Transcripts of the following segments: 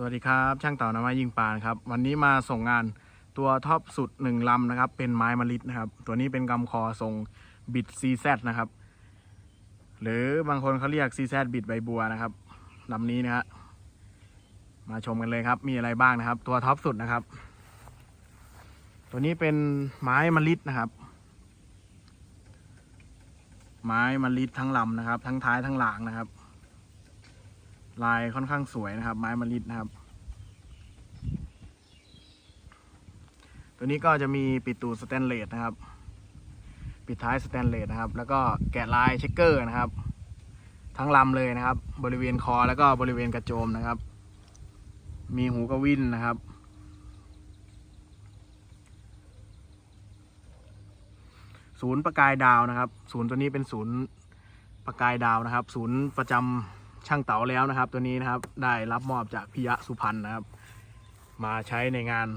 สวัสดีครับ ช่างเต่าน้ำไม้ยิงปานครับ วันนี้มาส่งงานตัวท็อปสุดหนึ่งลำนะครับ เป็นไม้มะลิดนะครับ ตัวนี้เป็นกำคอทรงบิด CZ นะครับ หรือบางคนเขาเรียก CZ บิดใบบัวนะครับลำนี้นะฮะมาชมกันเลยครับมีอะไรบ้างนะครับ ตัวท็อปสุดนะครับ ตัวนี้เป็นไม้มะลิดนะครับ ไม้มะลิดทั้งลำนะครับ ทั้งท้ายทั้งหลังนะครับ ลายค่อนข้างสวยนะครับ ไม้มะลิดนะครับ ตัวนี้ก็จะมีปิดตูดสแตนเลสนะครับ ปิดท้ายสแตนเลสนะครับ แล้วก็แกะลายเช็คเกอร์นะครับ ทั้งลำเลยนะครับ บริเวณคอแล้วก็บริเวณกระโจมนะครับ มีหูกระวินนะครับศูนย์ประกายดาวนะครับ ศูนย์ตัวนี้เป็นศูนย์ประกายดาวนะครับ ศูนย์ประจำ ช่างเต๋าแล้วนะครับ ตัวนี้นะครับได้รับมอบจากพิยะสุพรรณนะครับ มาใช้ในงาน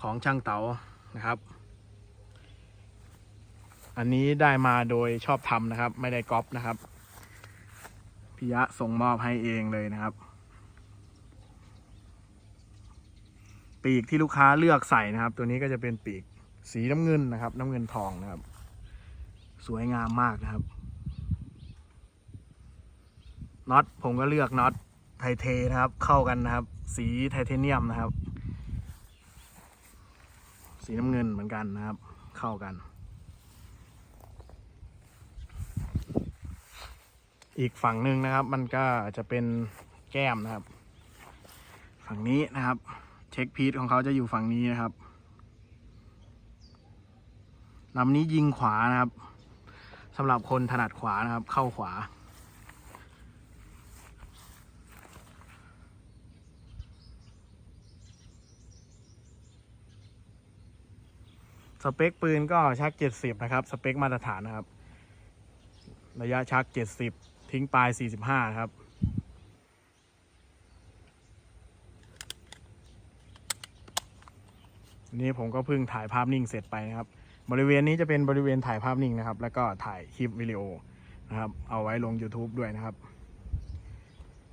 ของช่างเต๋านะครับ อันนี้ได้มาโดยชอบทำนะครับ ไม่ได้ก๊อปนะครับพิยะส่งมอบให้เองเลยนะครับ ปีกที่ลูกค้าเลือกใส่นะครับ ตัวนี้ก็จะเป็นปีกสีน้ำเงินนะครับ น้ำเงินทองนะครับ สวยงามมากนะครับ น็อตผมก็เลือกน็อตไทเทนะครับ เข้ากันนะครับ สีไทเทเนียมนะครับ สีน้ำเงินเหมือนกันนะครับ เข้ากัน อีกฝั่งหนึ่งนะครับ มันก็จะเป็นแก้มนะครับ ฝั่งนี้นะครับ เช็คพีทของเขาจะอยู่ฝั่งนี้นะครับลำนี้ยิงขวานะครับสำหรับคนถนัดขวานะครับ เข้าขวา เปคปืนก็ชัก 70 นะครับ สเปคมาตรฐานนะครับ ระยะชัก 70 ทิ้งปลาย 45 นะครับนนี้ผมก็เพิ่งถ่ายภาพนิ่งเสร็จไปนะครับ บริเวณนี้จะเป็นบริเวณถ่ายภาพนิ่งนะครับ แล้วก็ถ่ายคลิปวิดีโอนะครับ เอาไว้ลง YouTube ด้วยนะครับ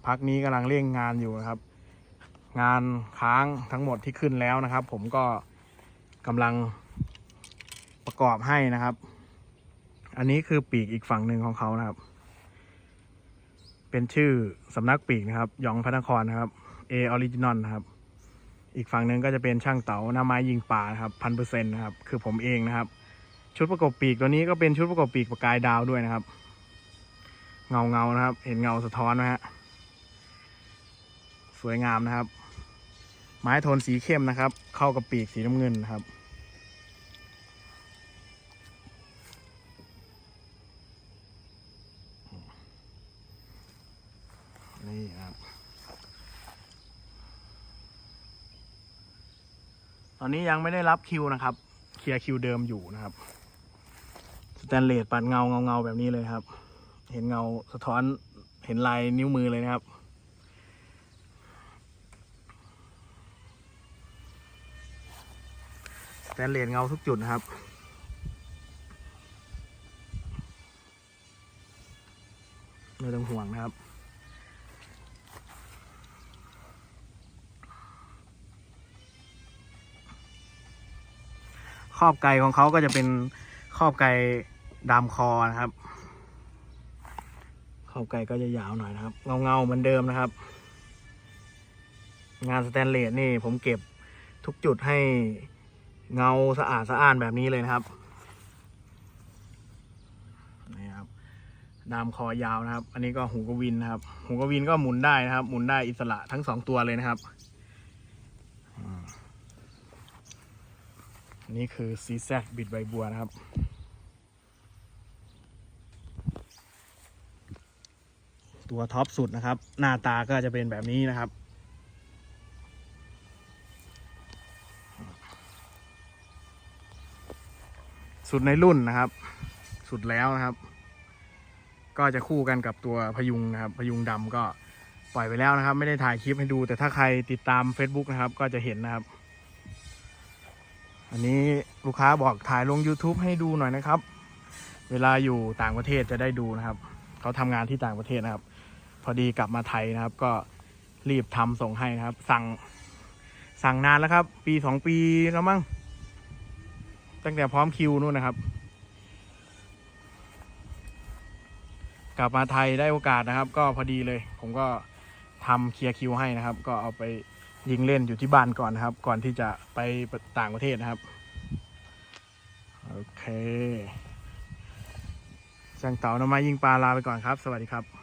พักนี้กำลังเร่งงานอยู่นะครับ งานค้างทั้งหมดที่ขึ้นแล้วนะครับ ผมก็กำลัง ประกอบให้นะครับ อันนี้คือปีกอีกฝั่งหนึ่งของเขานะครับ เป็นชื่อสำนักปีกนะครับ ยองพระนครนะครับ A Original นะครับ อีกฝั่งหนึ่งก็จะเป็นช่างเต๋าหน้าไม้ยิงป่านะครับพันเปอร์เซ็นต์นะครับ คือผมเองนะครับ ชุดประกอบปีกตัวนี้ก็เป็นชุดประกอบปีกประกายดาวด้วยนะครับ เงาเงาๆนะครับ เห็นเงาสะท้อนไหมฮะ สวยงามนะครับ ไม้โทนสีเข้มนะครับ เข้ากับปีกสีน้ำเงินนะครับ นี่ครับ ต อนนี้ยังไม่ได้รับคิวนะครับ เคลียร์คิวเดิมอยู่นะครับสแตนเลสปัดเงาเงาเงาแบบนี้เลยครับ เห็นเงาสะท้อนเห็นลายนิ้วมือเลยนะครับ สแตนเลสเงาทุกจุดนะครับไม่ต้องห่วงนะครับ ครอบไก่ของเขาก็จะเป็นครอบไก่ดามคอนะครับครอบไก่ก็จะยาวหน่อยนะครับ เงาเงาเหมือนเดิมนะครับ งานสแตนเลสนี่ผมเก็บทุกจุดให้เงาสะอาดสะอ้านแบบนี้เลยนะครับนี่ครับดามคอยาวนะครับ อันนี้ก็หูกระวินนะครับ หูกระวินก็หมุนได้นะครับ หมุนได้อิสระทั้งสองตัวเลยนะครับอืมอั นนี้คือซีแซกบิดใบบัวนะครับ ตัวท็อปสุดนะครับ หน้าตาก็จะเป็นแบบนี้นะครับ สุดในรุ่นนะครับ สุดแล้วนะครับ ก็จะคู่กันกับตัวพยุงนะครับ พยุงดำก็ปล่อยไปแล้วนะครับ ไม่ได้ถ่ายคลิปให้ดู แต่ถ้าใครติดตาม Facebook นะครับ ก็จะเห็นนะครับ อันนี้ลูกค้าบอกถ่ายลง YouTube ให้ดูหน่อยนะครับ เวลาอยู่ต่างประเทศจะได้ดูนะครับ เขาทำงานที่ต่างประเทศนะครับ พอดีกลับมาไทยนะครับ ก็รีบทำส่งให้นะครับ สั่งสั่งนานแล้วครับ ปีสองปีแล้วมั้งตั้งแต่พร้อมคิวนู่นนะครับ กลับมาไทยได้โอกาสนะครับ ก็พอดีเลย ผมก็ทำเคลียร์คิวให้นะครับ ก็เอาไป ยิงเล่นอยู่ที่บ้านก่อนนะครับ ก่อนที่จะไปต่างประเทศนะครับ โอเคช่างเต่านำมายิงปลาลาไปก่อนครับ สวัสดีครับ